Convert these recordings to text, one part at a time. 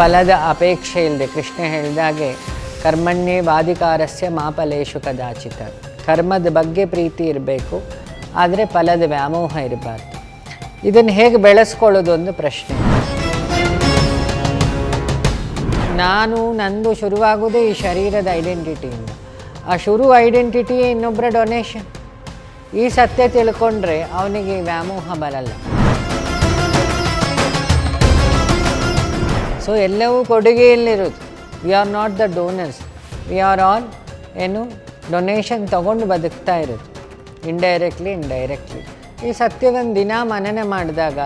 ಫಲದ ಅಪೇಕ್ಷೆ ಇಲ್ಲದೆ ಕೃಷ್ಣ ಹೇಳಿದಾಗೆ ಕರ್ಮಣ್ಯೇ ವಾದಿಕಾರಸ್ಯ ಮಾಪಲೇಶು ಕದಾಚಿತ ಕರ್ಮದ ಬಗ್ಗೆ ಪ್ರೀತಿ ಇರಬೇಕು, ಆದರೆ ಫಲದ ವ್ಯಾಮೋಹ ಇರಬಾರ್ದು। ಇದನ್ನು ಹೇಗೆ ಬೆಳೆಸ್ಕೊಳ್ಳೋದು ಒಂದು ಪ್ರಶ್ನೆ. ನಾನು, ನಂದು ಶುರುವಾಗೋದೇ ಈ ಶರೀರದ ಐಡೆಂಟಿಟಿಯಿಂದ. ಆ ಶುರು ಐಡೆಂಟಿಟಿಯೇ ಇನ್ನೊಬ್ಬರ ಡೊನೇಷನ್ ಈ ಸತ್ಯ ತಿಳ್ಕೊಂಡ್ರೆ ಅವನಿಗೆ ವ್ಯಾಮೋಹ ಬರಲ್ಲ. ಸೊ ಎಲ್ಲವೂ ಕೊಡುಗೆಯಲ್ಲಿರೋದು we are not the donors we are all ಏನು ಡೊನೇಷನ್ ತಗೊಂಡು ಬದುಕ್ತಾ ಇರೋದು ಇಂಡೈರೆಕ್ಟ್ಲಿ ಇಂಡೈರೆಕ್ಟ್ಲಿ ಈ ಸತ್ಯವನ್ನು ದಿನ ಮನನ ಮಾಡಿದಾಗ,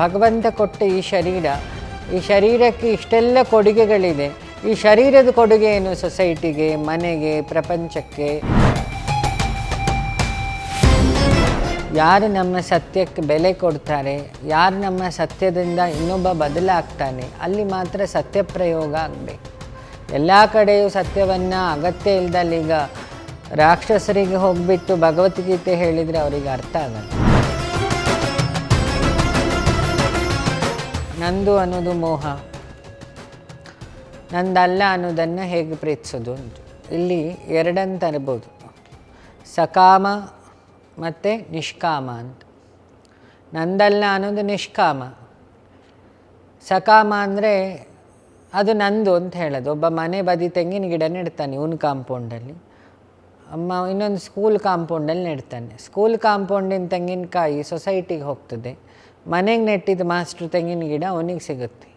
ಭಗವಂತ ಕೊಟ್ಟ ಈ ಶರೀರ, ಈ ಶರೀರಕ್ಕೆ ಇಷ್ಟೆಲ್ಲ ಕೊಡುಗೆಗಳಿದೆ. ಈ ಶರೀರದ ಕೊಡುಗೆ ಏನು ಸೊಸೈಟಿಗೆ ಮನೆಗೆ, ಪ್ರಪಂಚಕ್ಕೆ ಯಾರು ನಮ್ಮ ಸತ್ಯಕ್ಕೆ ಬೆಲೆ ಕೊಡ್ತಾರೆ, ಯಾರು ನಮ್ಮ ಸತ್ಯದಿಂದ ಇನ್ನೊಬ್ಬ ಬದಲಾಗ್ತಾನೆ, ಅಲ್ಲಿ ಮಾತ್ರ ಸತ್ಯ ಪ್ರಯೋಗ ಆಗಬೇಕು. ಎಲ್ಲ ಕಡೆಯೂ ಸತ್ಯವನ್ನು ಅಗತ್ಯ ಇಲ್ದಲ್ಲಿ ಈಗ ರಾಕ್ಷಸರಿಗೆ ಹೋಗಿಬಿಟ್ಟು ಭಗವದ್ಗೀತೆ ಹೇಳಿದರೆ ಅವರಿಗೆ ಅರ್ಥ ಆಗಲ್ಲ. ನಂದು ಅನ್ನೋದು ಮೋಹ, ನಂದಲ್ಲ ಅನ್ನೋದನ್ನು ಹೇಗೆ ಪ್ರೀತಿಸೋದು ಇಲ್ಲಿ ಎರಡಂತ ತರ್ಬೋದು. ಸಕಾಮ ಮತ್ತು ನಿಷ್ಕಾಮ ಅಂತ. ನಂದಲ್ಲ ಅನ್ನೋದು ನಿಷ್ಕಾಮ. ಸಕಾಮ ಅಂದರೆ ಅದು ನಂದು ಅಂತ ಹೇಳೋದು. ಒಬ್ಬ ಮನೆ ಬದಿ ತೆಂಗಿನ ಗಿಡ ನೆಡ್ತಾನೆ ಇವನ್ ಕಾಂಪೌಂಡಲ್ಲಿ. ಅಮ್ಮ ಇನ್ನೊಂದು ಸ್ಕೂಲ್ ಕಾಂಪೌಂಡಲ್ಲಿ ನೆಡ್ತಾನೆ. ಸ್ಕೂಲ್ ಕಾಂಪೌಂಡಿನ ತೆಂಗಿನಕಾಯಿ ಸೊಸೈಟಿಗೆ ಹೋಗ್ತದೆ. ಮನೆಗೆ ನೆಟ್ಟಿದ್ದ ಮಾಸ್ಟ್ರು ತೆಂಗಿನ ಗಿಡ ಅವನಿಗೆ ಸಿಗುತ್ತೆ.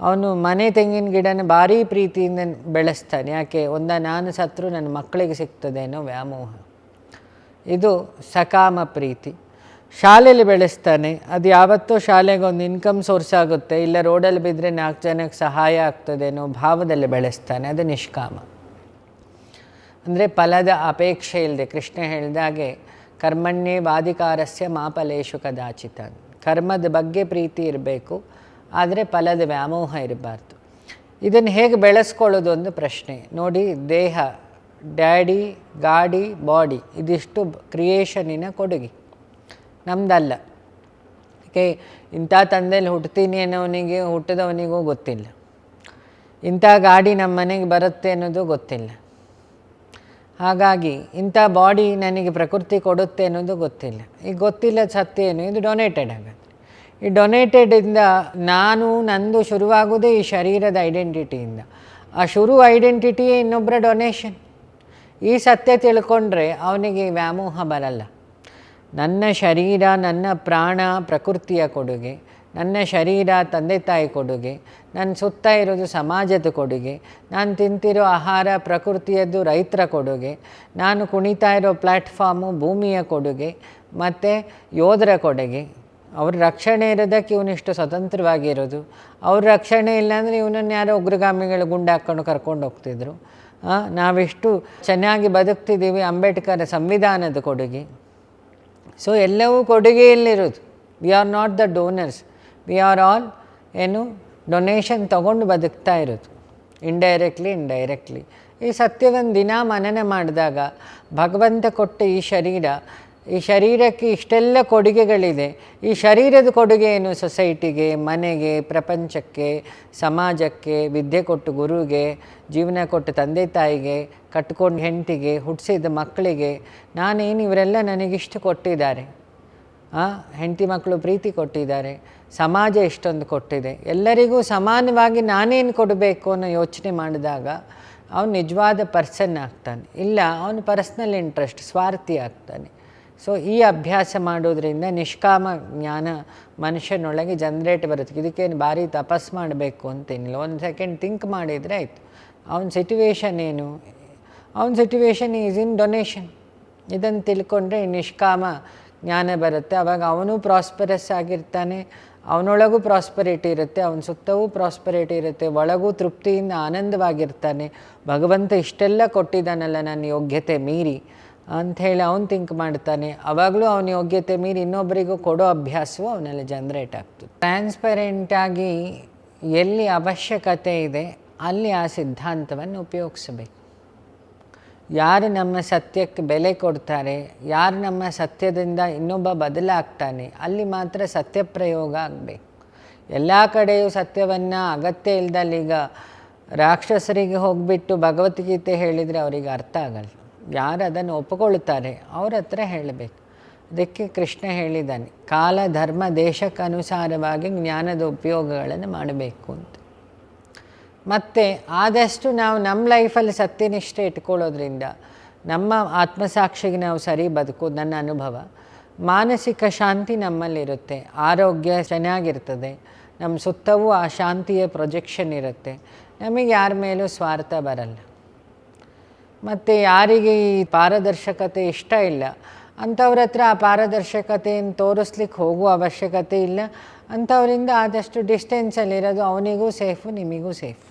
ಅವನು ಮನೆ ತೆಂಗಿನ ಗಿಡನ ಭಾರಿ ಪ್ರೀತಿಯಿಂದ ಬೆಳೆಸ್ತಾನೆ. ಯಾಕೆ? ಒಂದ ನಾನು ಸತ್ರು ನನ್ನ ಮಕ್ಕಳಿಗೆ ಸಿಗ್ತದೆ ಅನ್ನೋ ವ್ಯಾಮೋಹ. ಇದು ಸಕಾಮ ಪ್ರೀತಿ. ಶಾಲೆಯಲ್ಲಿ ಬೆಳೆಸ್ತಾನೆ, ಅದು ಯಾವತ್ತೂ ಶಾಲೆಗೆ ಒಂದು ಇನ್ಕಮ್ ಸೋರ್ಸ್ ಆಗುತ್ತೆ, ಇಲ್ಲ ರೋಡಲ್ಲಿ ಬಿದ್ದರೆ ನಾಲ್ಕು ಜನಕ್ಕೆ ಸಹಾಯ ಆಗ್ತದೆ ಅನ್ನೋ ಭಾವದಲ್ಲಿ ಬೆಳೆಸ್ತಾನೆ, ಅದು ನಿಷ್ಕಾಮ. ಅಂದರೆ ಫಲದ ಅಪೇಕ್ಷೆ ಇಲ್ಲದೆ ಕೃಷ್ಣ ಹೇಳಿದಾಗೆ ಕರ್ಮಣ್ಯ ವಾಧಿಕಾರಸ್ಯ ಮಾಪಲೇಶು ಕದಾಚಿತ ಕರ್ಮದ ಬಗ್ಗೆ ಪ್ರೀತಿ ಇರಬೇಕು, ಆದರೆ ಫಲದ ವ್ಯಾಮೋಹ ಇರಬಾರ್ದು. ಇದನ್ನು ಹೇಗೆ ಬೆಳೆಸ್ಕೊಳ್ಳೋದು ಒಂದು ಪ್ರಶ್ನೆ. ನೋಡಿ, ದೇಹ ಡ್ಯಾಡಿ, ಗಾಡಿ, ಬಾಡಿ ಇದಿಷ್ಟು ಕ್ರಿಯೇಷನಿನ ಕೊಡುಗೆ. ನಮ್ದಲ್ಲ. ಏಕೆ ಇಂಥ ತಂದೆಯಲ್ಲಿ ಹುಟ್ತೀನಿ ಅನ್ನೋವನಿಗೆ, ಹುಟ್ಟಿದವನಿಗೂ ಗೊತ್ತಿಲ್ಲ. ಇಂಥ ಗಾಡಿ ನಮ್ಮ ಮನೆಗೆ ಬರುತ್ತೆ ಅನ್ನೋದು ಗೊತ್ತಿಲ್ಲ. ಹಾಗಾಗಿ ಇಂಥ ಬಾಡಿ ನನಗೆ ಪ್ರಕೃತಿ ಕೊಡುತ್ತೆ ಅನ್ನೋದು ಗೊತ್ತಿಲ್ಲ. ಈಗ ಗೊತ್ತಿಲ್ಲ ಸತ್ಯ ಏನು ಇದು ಡೊನೇಟೆಡ್ ಆಗುತ್ತೆ. ಈ ಡೊನೇಟೆಡಿಂದ ನಾನು, ನಂದು ಶುರುವಾಗೋದೇ ಈ ಶರೀರದ ಐಡೆಂಟಿಟಿಯಿಂದ ಆ ಶುರು ಐಡೆಂಟಿಟಿಯೇ ಇನ್ನೊಬ್ಬರ ಡೊನೇಷನ್ ಈ ಸತ್ಯ ತಿಳ್ಕೊಂಡ್ರೆ ಅವನಿಗೆ ವ್ಯಾಮೋಹ ಬರಲ್ಲ. ನನ್ನ ಶರೀರ, ನನ್ನ ಪ್ರಾಣ ಪ್ರಕೃತಿಯ ಕೊಡುಗೆ, ನನ್ನ ಶರೀರ ತಂದೆ ತಾಯಿ ಕೊಡುಗೆ ನನ್ನ ಸುತ್ತ ಇರೋದು ಸಮಾಜದ ಕೊಡುಗೆ, ನಾನು ತಿಂತಿರೋ ಆಹಾರ ಪ್ರಕೃತಿಯದ್ದು ರೈತರ ಕೊಡುಗೆ, ನಾನು ಕುಣಿತಾ ಇರೋ ಪ್ಲ್ಯಾಟ್ಫಾರ್ಮು ಭೂಮಿಯ ಕೊಡುಗೆ, ಮತ್ತು ಯೋಧರ ಕೊಡುಗೆ. ಅವ್ರ ರಕ್ಷಣೆ ಇರೋದಕ್ಕೆ ಇವನಿಷ್ಟು ಸ್ವತಂತ್ರವಾಗಿರೋದು. ಅವ್ರ ರಕ್ಷಣೆ ಇಲ್ಲಾಂದರೆ ಇವನನ್ನು ಯಾರೋ ಉಗ್ರಗಾಮಿಗಳು ಗುಂಡು ಹಾಕ್ಕೊಂಡು ಕರ್ಕೊಂಡು ಹೋಗ್ತಿದ್ರು. ನಾವೆಷ್ಟು ಚೆನ್ನಾಗಿ ಬದುಕ್ತಿದ್ದೀವಿ ಅಂಬೇಡ್ಕರ್ ಸಂವಿಧಾನದ ಕೊಡುಗೆ. ಸೊ ಎಲ್ಲವೂ ಕೊಡುಗೆಯಲ್ಲಿರೋದು we are not the donors we are all ಏನು ಡೊನೇಷನ್ ತಗೊಂಡು ಬದುಕ್ತಾ ಇರೋದು ಇಂಡೈರೆಕ್ಟ್ಲಿ ಇಂಡೈರೆಕ್ಟ್ಲಿ ಈ ಸತ್ಯವನ್ನು ದಿನ ಮನನ ಮಾಡಿದಾಗ ಭಗವಂತ ಕೊಟ್ಟ ಈ ಶರೀರ ಈ ಶರೀರಕ್ಕೆ ಇಷ್ಟೆಲ್ಲ ಕೊಡುಗೆಗಳಿದೆ. ಈ ಶರೀರದ ಕೊಡುಗೆ ಏನು? ಸೊಸೈಟಿಗೆ, ಮನೆಗೆ, ಪ್ರಪಂಚಕ್ಕೆ, ಸಮಾಜಕ್ಕೆ, ವಿದ್ಯೆ ಕೊಟ್ಟು ಗುರುಗೆ, ಜೀವನ ಕೊಟ್ಟು ತಂದೆ ತಾಯಿಗೆ, ಕಟ್ಕೊಂಡು ಹೆಂಡತಿಗೆ ಹುಟ್ಟಿಸಿದ ಮಕ್ಕಳಿಗೆ ನಾನೇನು ಇವರೆಲ್ಲ ನನಗಿಷ್ಟು ಕೊಟ್ಟಿದ್ದಾರೆ. ಹೆಂಡತಿ ಮಕ್ಕಳು ಪ್ರೀತಿ ಕೊಟ್ಟಿದ್ದಾರೆ. ಸಮಾಜ ಇಷ್ಟೊಂದು ಕೊಟ್ಟಿದೆ. ಎಲ್ಲರಿಗೂ ಸಮಾನವಾಗಿ ನಾನೇನು ಕೊಡಬೇಕು ಅನ್ನೋ ಯೋಚನೆ ಮಾಡಿದಾಗ ಅವನು ನಿಜವಾದ ಪರ್ಸನ್ ಆಗ್ತಾನೆ. ಇಲ್ಲ, ಅವನು ಪರ್ಸ್ನಲ್ ಇಂಟ್ರೆಸ್ಟ್, ಸ್ವಾರ್ಥಿ ಆಗ್ತಾನೆ. ಸೊ ಈ ಅಭ್ಯಾಸ ಮಾಡೋದ್ರಿಂದ ನಿಷ್ಕಾಮ ಜ್ಞಾನ ಮನುಷ್ಯನೊಳಗೆ ಜನ್ರೇಟ್ ಬರುತ್ತೆ. ಇದಕ್ಕೇನು ಭಾರಿ ತಪಸ್ ಮಾಡಬೇಕು ಅಂತೇನಿಲ್ಲ ಒಂದು ಸೆಕೆಂಡ್ ಥಿಂಕ್ ಮಾಡಿದರೆ ಆಯಿತು. ಅವನ ಸಿಟುವೇಶನ್ ಏನು? ಅವನ ಸಿಟುವೇಶನ್ ಈಸ್ ಇನ್ ಡೊನೇಷನ್ ಇದನ್ನು ತಿಳ್ಕೊಂಡ್ರೆ ನಿಷ್ಕಾಮ ಜ್ಞಾನ ಬರುತ್ತೆ. ಆವಾಗ ಅವನು ಪ್ರಾಸ್ಪರಸ್ ಆಗಿರ್ತಾನೆ. ಅವನೊಳಗೂ ಪ್ರಾಸ್ಪರಿಟಿ ಇರುತ್ತೆ. ಅವನ ಸುತ್ತವೂ ಪ್ರಾಸ್ಪರಿಟಿ ಇರುತ್ತೆ. ಒಳಗೂ ತೃಪ್ತಿಯಿಂದ ಆನಂದವಾಗಿರ್ತಾನೆ. ಭಗವಂತ ಇಷ್ಟೆಲ್ಲ ಕೊಟ್ಟಿದ್ದಾನಲ್ಲ ನನ್ನ ಯೋಗ್ಯತೆ ಮೀರಿ. ಅಂಥೇಳಿ ಅವನು ಥಿಂಕ್ ಮಾಡ್ತಾನೆ. ಅವಾಗಲೂ ಅವನ ಯೋಗ್ಯತೆ ಮೀರಿ ಇನ್ನೊಬ್ಬರಿಗೂ ಕೊಡೋ ಅಭ್ಯಾಸವು ಅವನಲ್ಲಿ ಜನ್ರೇಟ್ ಆಗ್ತದೆ ಟ್ರಾನ್ಸ್ಪರೆಂಟಾಗಿ ಎಲ್ಲಿ ಅವಶ್ಯಕತೆ ಇದೆ, ಅಲ್ಲಿ ಆ ಸಿದ್ಧಾಂತವನ್ನು ಉಪಯೋಗಿಸಬೇಕು. ಯಾರು ನಮ್ಮ ಸತ್ಯಕ್ಕೆ ಬೆಲೆ ಕೊಡ್ತಾರೆ, ಯಾರು ನಮ್ಮ ಸತ್ಯದಿಂದ ಇನ್ನೊಬ್ಬ ಬದಲಾಗ್ತಾನೆ, ಅಲ್ಲಿ ಮಾತ್ರ ಸತ್ಯ ಪ್ರಯೋಗ ಆಗಬೇಕು. ಎಲ್ಲ ಕಡೆಯೂ ಸತ್ಯವನ್ನು ಅಗತ್ಯ ಇಲ್ದಲ್ಲಿ ಈಗ ರಾಕ್ಷಸರಿಗೆ ಹೋಗಿಬಿಟ್ಟು ಭಗವದ್ಗೀತೆ ಹೇಳಿದರೆ ಅವರಿಗೆ ಅರ್ಥ ಆಗಲ್ಲ. ಯಾರು ಅದನ್ನು ಒಪ್ಪಿಕೊಳ್ಳುತ್ತಾರೆ? ಅವ್ರ ಹತ್ರ ಹೇಳಬೇಕು. ಅದಕ್ಕೆ ಕೃಷ್ಣ ಹೇಳಿದ್ದಾನೆ, ಕಾಲ, ಧರ್ಮ ದೇಶಕ್ಕನುಸಾರವಾಗಿ ಜ್ಞಾನದ ಉಪಯೋಗಗಳನ್ನು ಮಾಡಬೇಕು ಅಂತ. ಮತ್ತು ಆದಷ್ಟು ನಾವು ನಮ್ಮ ಲೈಫಲ್ಲಿ ಸತ್ಯನಿಷ್ಠೆ ಇಟ್ಕೊಳ್ಳೋದ್ರಿಂದ ನಮ್ಮ ಆತ್ಮಸಾಕ್ಷಿಗೆ ನಾವು ಸರಿ ಬದುಕೋದು ನನ್ನ ಅನುಭವ. ಮಾನಸಿಕ ಶಾಂತಿ ನಮ್ಮಲ್ಲಿರುತ್ತೆ, ಆರೋಗ್ಯ ಚೆನ್ನಾಗಿರ್ತದೆ, ನಮ್ಮ ಸುತ್ತವೂ ಆ ಶಾಂತಿಯ ಪ್ರೊಜೆಕ್ಷನ್ ಇರುತ್ತೆ. ನಮಗೆ ಯಾರ ಮೇಲೂ ಸ್ವಾರ್ಥ ಬರಲ್ಲ. ಮತ್ತು ಯಾರಿಗೆ ಈ ಪಾರದರ್ಶಕತೆ ಇಷ್ಟ ಇಲ್ಲ, ಅಂಥವ್ರ ಹತ್ರ ಆ ಪಾರದರ್ಶಕತೆಯನ್ನು ತೋರಿಸ್ಲಿಕ್ಕೆ ಹೋಗುವ ಅವಶ್ಯಕತೆ ಇಲ್ಲ. ಅಂಥವರಿಂದ ಆದಷ್ಟು ಡಿಸ್ಟೆನ್ಸಲ್ಲಿರೋದು ಅವನಿಗೂ ಸೇಫು ನಿಮಗೂ ಸೇಫ್